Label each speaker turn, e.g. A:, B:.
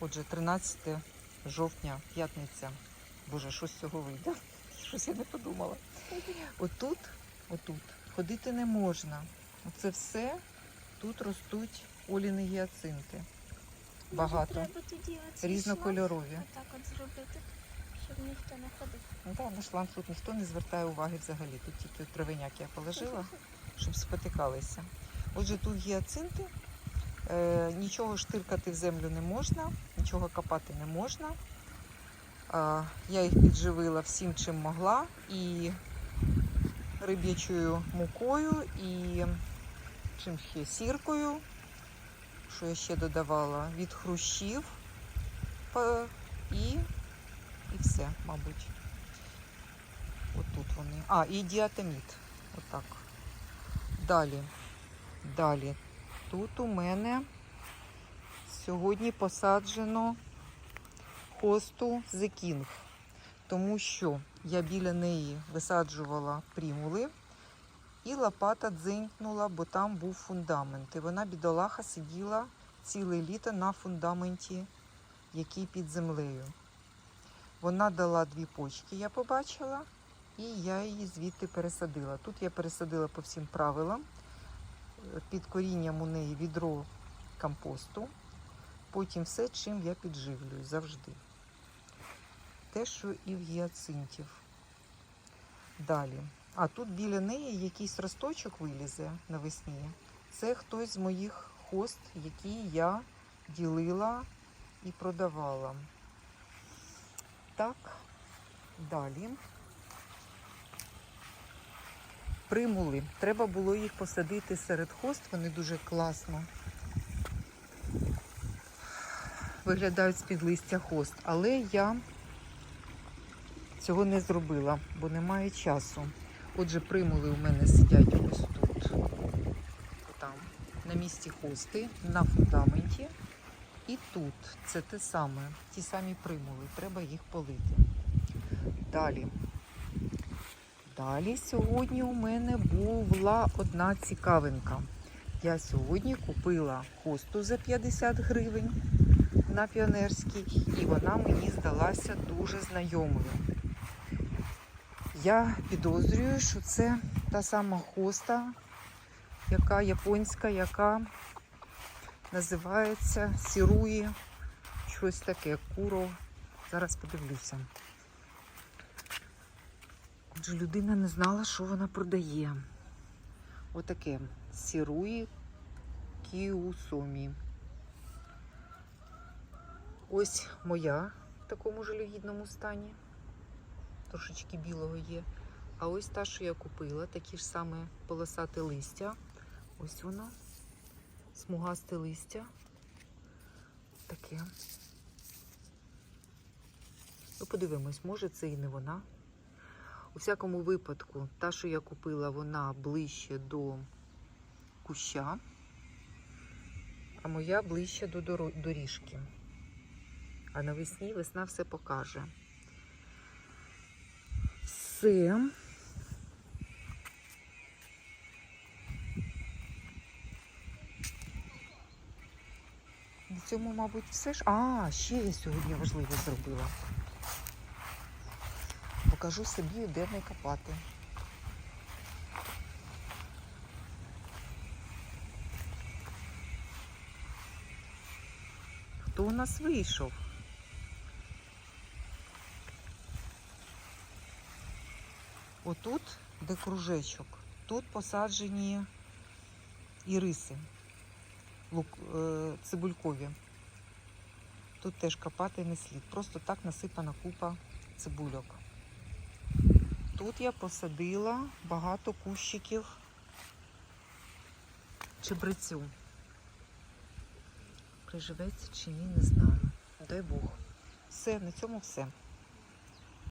A: Отже, 13 жовтня, п'ятниця. Боже, що з цього вийде? Щось я не подумала. Отут, отут ходити не можна. Оце все тут ростуть оліни гіацинти. Багато.
B: Може, треба тоді оцей
A: Різнокольорові.
B: шланг Отак от зробити, щоб ніхто не ходив.
A: Ну так, на шланг тут ніхто не звертає уваги взагалі. Тут тільки травиняк я положила, щоб спотикалися. Отже, тут гіацинти. Е, нічого штиркати в землю не можна, нічого копати не можна. Я їх підживила всім, чим могла. І риб'ячою мукою, і чим ще сіркою. Що я ще додавала? Від хрущів і, і все, мабуть. Отут вони. А, і діатоміт. Отак. Далі. Далі. Тут у мене сьогодні посаджено хосту The King, тому що я біля неї висаджувала примули, і лопата дзенькнула, бо там був фундамент. І вона, бідолаха, сиділа ціле літо на фундаменті, який під землею. Вона дала дві почки, я побачила, і я її звідти пересадила. Тут я пересадила по всім правилам. Під корінням у неї відро компосту. Потім все, чим я підживлюю завжди. Те, що і в гіацинтів. Далі. А тут біля неї якийсь росточок вилізе навесні. Це хтось з моїх хост, які я ділила і продавала. Так, далі. Примули. Треба було їх посадити серед хост, вони дуже класно виглядають з-під листя хост. Але я цього не зробила, бо немає часу. Отже, примули у мене сидять ось тут, там, на місці хости, на фундаменті. І тут це те саме, ті самі примули, треба їх полити. Далі. Далі сьогодні у мене була одна цікавинка. Я сьогодні купила хосту за 50 гривень на піонерській, і вона мені здалася дуже знайомою. Я підозрюю, що це та сама хоста, яка японська, яка називається сіруї, щось таке, куро. Зараз подивлюся. Отже, людина не знала, що вона продає. Отаке сіруї кіусомі. Ось моя в такому жалюгідному стані. Трошечки білого є. А ось та, що я купила, такі ж саме полосате листя. Ось воно. Смугасте листя. Таке. Ну, подивимось, може це і не вона. У всякому випадку, та, що я купила, вона ближче до куща, а моя ближче до доріжки. А навесні весна все покаже. Все. На цьому, мабуть, все ж. А, ще я сьогодні важливе зробила. Покажу собі, де не копати. Хто у нас вийшов? Отут, де кружечок, тут посаджені іриси е, цибулькові. Тут теж копати не слід. Просто так насипана купа цибульок. Тут я посадила багато кущиків чебрецю. Приживеться чи ні, не знаю. Дай Бог. Все, на цьому все.